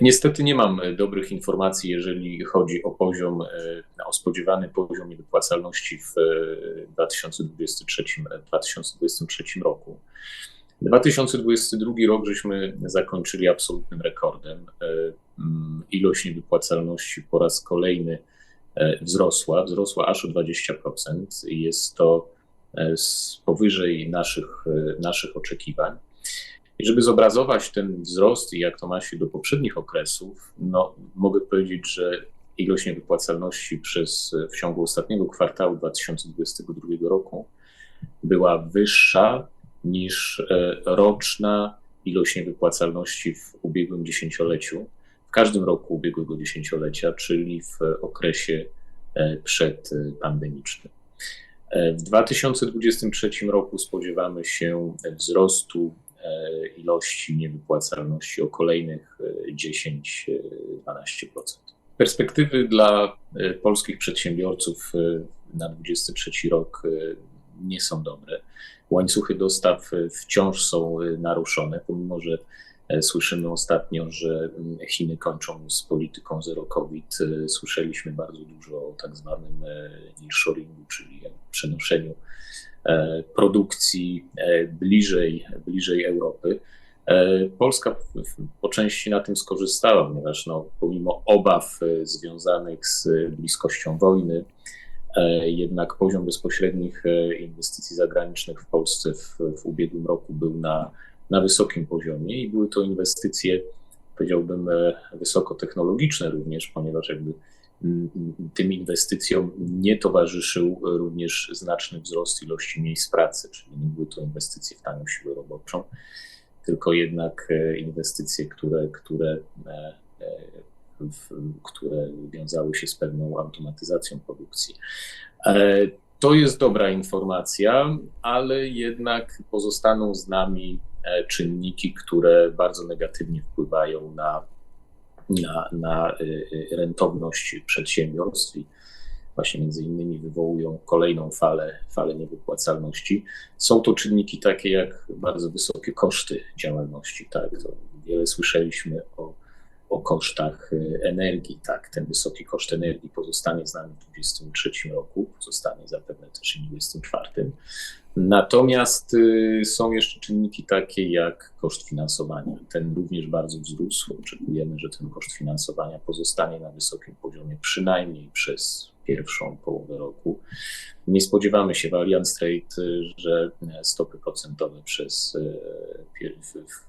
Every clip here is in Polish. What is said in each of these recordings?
Niestety nie mam dobrych informacji, jeżeli chodzi o poziom, o spodziewany poziom niewypłacalności w 2023-2023 roku. 2022 rok żeśmy zakończyli absolutnym rekordem. Ilość niewypłacalności po raz kolejny wzrosła, wzrosła aż o 20%. Jest to powyżej naszych, naszych oczekiwań. I żeby zobrazować ten wzrost i jak to ma się do poprzednich okresów, no, mogę powiedzieć, że ilość niewypłacalności przez, w ciągu ostatniego kwartału 2022 roku była wyższa niż e, roczna ilość niewypłacalności w ubiegłym dziesięcioleciu, w każdym roku ubiegłego dziesięciolecia, czyli w okresie e, przedpandemicznym. E, w 2023 roku spodziewamy się wzrostu ilości niewypłacalności o kolejnych 10-12%. Perspektywy dla polskich przedsiębiorców na 2023 rok nie są dobre. Łańcuchy dostaw wciąż są naruszone, pomimo że e, Słyszymy ostatnio, że Chiny kończą z polityką zero COVID. E, słyszeliśmy bardzo dużo o tak zwanym e, nearshoringu, czyli przenoszeniu produkcji bliżej, bliżej Europy. Polska po części na tym skorzystała, ponieważ no, pomimo obaw związanych z bliskością wojny, E, jednak poziom bezpośrednich e, inwestycji zagranicznych w Polsce w, w ubiegłym roku był na, na wysokim poziomie i były to inwestycje, powiedziałbym, e, wysokotechnologiczne również, ponieważ jakby tym inwestycjom nie towarzyszył również znaczny wzrost ilości miejsc pracy, czyli nie były to inwestycje w tanią siłę roboczą, tylko jednak inwestycje, które, które które wiązały się z pewną automatyzacją produkcji. E, to jest dobra informacja, ale jednak pozostaną z nami e, czynniki, które bardzo negatywnie wpływają na, na, na e, rentowność przedsiębiorstw i właśnie między innymi wywołują kolejną falę, falę niewypłacalności. Są to czynniki takie jak bardzo wysokie koszty działalności. Tak? To wiele słyszeliśmy o kosztach y, energii. Tak, ten wysoki koszt energii pozostanie z nami w 2023 roku, pozostanie zapewne też i w 2024. Natomiast y, są jeszcze czynniki takie jak koszt finansowania. Ten również bardzo wzrósł. Oczekujemy, że ten koszt finansowania pozostanie na wysokim poziomie przynajmniej przez pierwszą połowę roku. Nie spodziewamy się w Allianz Trade, y, że stopy procentowe przez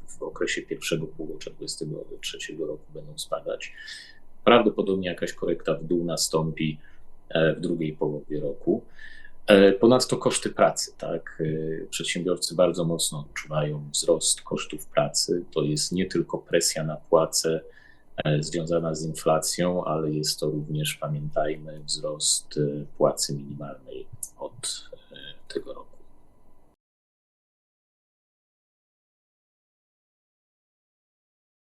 w okresie pierwszego półrocza 2023 roku będą spadać. Prawdopodobnie jakaś korekta w dół nastąpi e, w drugiej połowie roku. E, ponadto koszty pracy, tak. E, przedsiębiorcy bardzo mocno odczuwają wzrost kosztów pracy. To jest nie tylko presja na płace związana z inflacją, ale jest to również, pamiętajmy, wzrost płacy minimalnej od